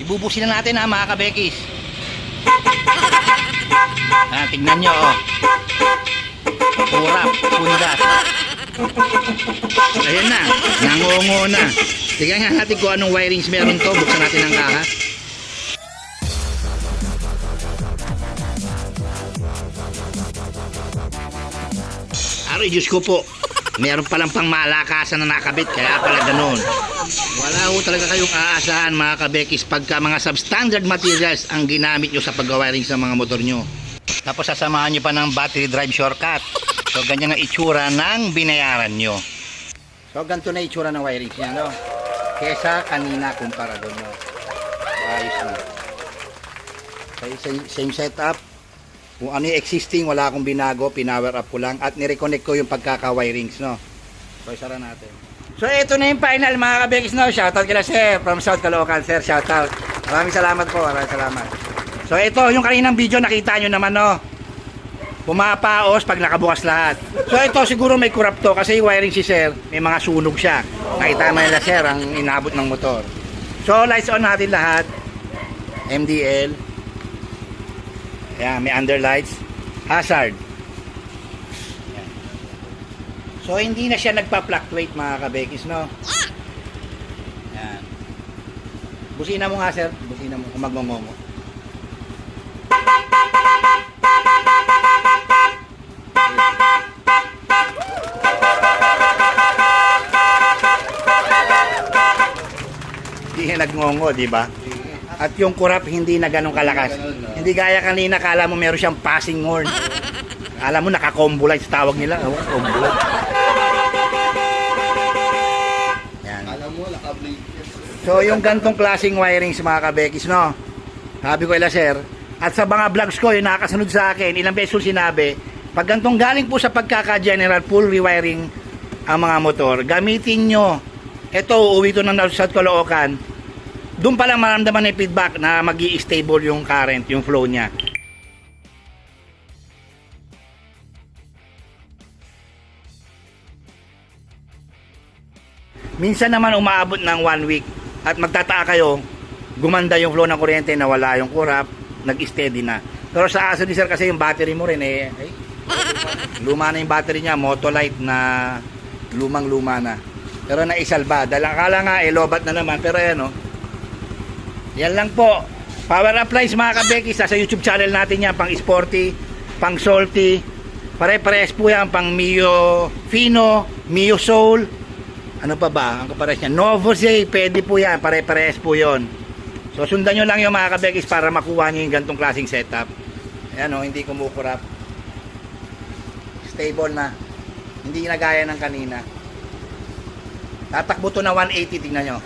Ibubusin na natin ha mga kabekis. Ah, tignan nyo oh. Purap, pundas. Ayan na, nangungo na. Tignan nga natin kung anong wirings meron to. Buksan natin ang kaha. Aray, Diyos ko po. Meron palang pang malakasan na nakabit, kaya pala ganun. Wala ho talaga kayong aasahan mga kabekis pagka mga substandard materials ang ginamit nyo sa pag-wiring sa mga motor nyo. Tapos sasamahan nyo pa ng battery drive shortcut. So ganyan ang itsura ng binayaran nyo. So ganito na itsura ng wiring niya, no? Kesa kanina kumpara doon, no? Ayos na. Okay, same, same setup. Kung ano yung existing, wala akong binago, pinower up ko lang at nireconnect ko yung pagkaka-wirings, no? So, isara natin. So, ito na yung final, mga kabekis, no? Shoutout kila sir, from South Caloocan, sir, shoutout. Maraming salamat po, maraming salamat. So, ito, yung kaninang video, nakita nyo naman, no? Pumapaos pag nakabukas lahat. So, ito, siguro may kurap to kasi wiring si sir, may mga sunog siya. Nakita naman nila, sir, ang inabot ng motor. So, lights on natin lahat. MDL. Ayan, may underlights. Hazard. Ayan. So, hindi na siya nagpa-fluctuate mga kabekis, no? Ayan. Busina mo nga, sir. Busina mo kung magmamomo. Hindi siya nagngongo, di ba? At yung kurap hindi na ganun kalakas. Hindi gaya kanina, kala mo meron siyang passing horn. Alam mo, naka-combo lights tawag nila. Oh, combo light. Yan. Alam mo, naka-blade. So, yung gantong klaseng wiring sa mga kabekis, no? Sabi ko ila, sir. At sa mga vlogs ko, yung nakasunod sa akin, ilang beses sinabi, pag gantong galing po sa pagkaka-general full rewiring ang mga motor, gamitin nyo. Ito, uuwi to ng South Caloocan. Doon pa lang maramdaman ng feedback na mag stable yung current, yung flow niya. Minsan naman umaabot ng one week at magtataka kayo, gumanda yung flow ng kuryente, nawala yung kurap, nag-steady na. Pero sa aso ni sir kasi yung battery mo rin eh, ay, luma na yung battery niya, Motolite na lumang luma na. Pero naisalba, dahil akala nga eh, lobat na naman, pero yan oh. Yan lang po. Power applies mga kabeki sa YouTube channel natin yan, pang sporty, pang salty. Pare-pares po yan, pang Mio Fino, Mio Soul, ano pa ba? Ang kapares niya. Novo Zay, pwede po yan. Pare-pares po yon. So, sundan nyo lang yung mga kabekis para makuha nyo yung gantong klaseng setup. Ayan o, hindi kumukurap. Stable na. Hindi na gaya ng kanina. Tatakbo to na 180, tingnan nyo.